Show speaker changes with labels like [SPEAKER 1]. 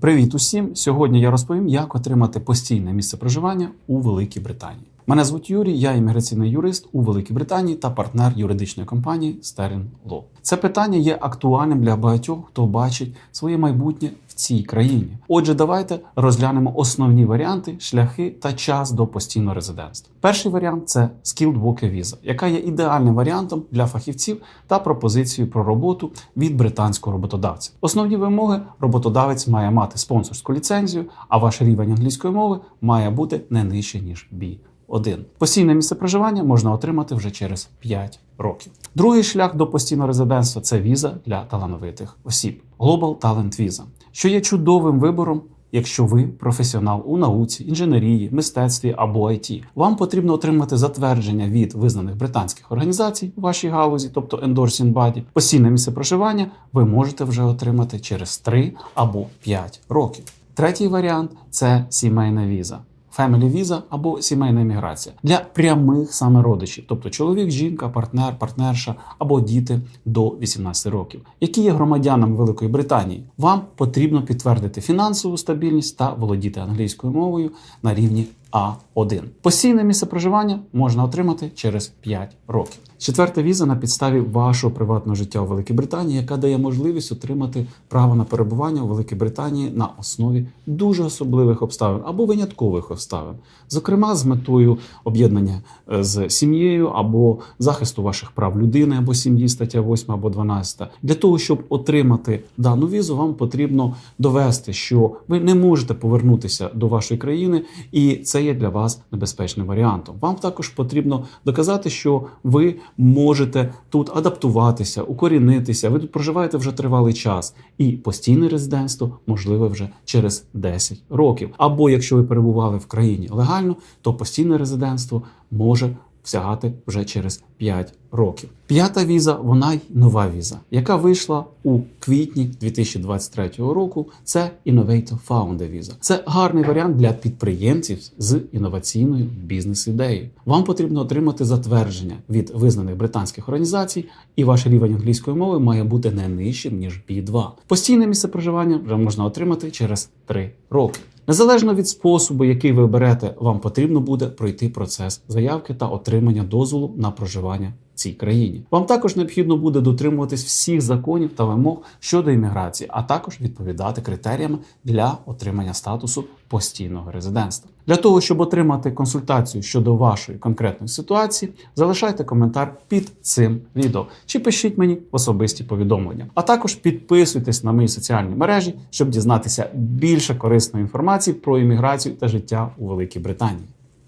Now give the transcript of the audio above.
[SPEAKER 1] Привіт усім! Сьогодні я розповім, як отримати постійне місце проживання у Великій Британії. Мене звуть Юрій, я імміграційний юрист у Великій Британії та партнер юридичної компанії Sterling Law. Це питання є актуальним для багатьох, хто бачить своє майбутнє в цій країні. Отже, давайте розглянемо основні варіанти, шляхи та час до постійного резидентства. Перший варіант це Skilled Worker Visa, яка є ідеальним варіантом для фахівців та пропозицією про роботу від британського роботодавця. Основні вимоги роботодавець має мати спонсорську ліцензію, а ваш рівень англійської мови має бути не нижче ніж B. 1. Постійне місце проживання можна отримати вже через 5 років. Другий шлях до постійного резидентства це віза для талановитих осіб Global Talent Visa, що є чудовим вибором. Якщо ви професіонал у науці, інженерії, мистецтві або IT, вам потрібно отримати затвердження від визнаних британських організацій у вашій галузі, тобто endorsing body. Постійне місце проживання ви можете вже отримати через 3 або 5 років. Третій варіант це сімейна віза. Family Visa або сімейна еміграція для прямих саме родичів, тобто чоловік, жінка, партнер, партнерша або діти до 18 років, які є громадянами Великої Британії. Вам потрібно підтвердити фінансову стабільність та володіти англійською мовою на рівні А1. Постійне місце проживання можна отримати через 5 років. Четверта віза на підставі вашого приватного життя у Великій Британії, яка дає можливість отримати право на перебування у Великій Британії на основі дуже особливих обставин або виняткових обставин, зокрема з метою об'єднання е, з сім'єю або захисту ваших прав людини або сім'ї, стаття 8 або 12. Для того щоб отримати дану візу, вам потрібно довести, що ви не можете повернутися до вашої країни, і це є для вас небезпечним варіантом. Вам також потрібно доказати, що ви можете тут адаптуватися, укорінитися. Ви тут проживаєте вже тривалий час, і постійне резидентство можливе вже через 10 років. Або якщо ви перебували в країні легально, то постійне резидентство може сягати вже через 5 років. П'ята віза, вона й нова віза, яка вийшла у квітні 2023 року. Це Innovator Founder віза. Це гарний варіант для підприємців з інноваційною бізнес-ідеєю. Вам потрібно отримати затвердження від визнаних британських організацій, і ваш рівень англійської мови має бути не нижчим ніж B2. Постійне місце проживання вже можна отримати через 3 роки. Незалежно від способу, який ви оберете, вам потрібно буде пройти процес заявки та отримання дозволу на проживання в цій країні. Вам також необхідно буде дотримуватись всіх законів та вимог щодо імміграції, а також відповідати критеріям для отримання статусу постійного резидентства. Для того щоб отримати консультацію щодо вашої конкретної ситуації, залишайте коментар під цим відео чи пишіть мені в особисті повідомлення. А також підписуйтесь на мої соціальні мережі, щоб дізнатися більше корисної інформації про імміграцію та життя у Великій Британії.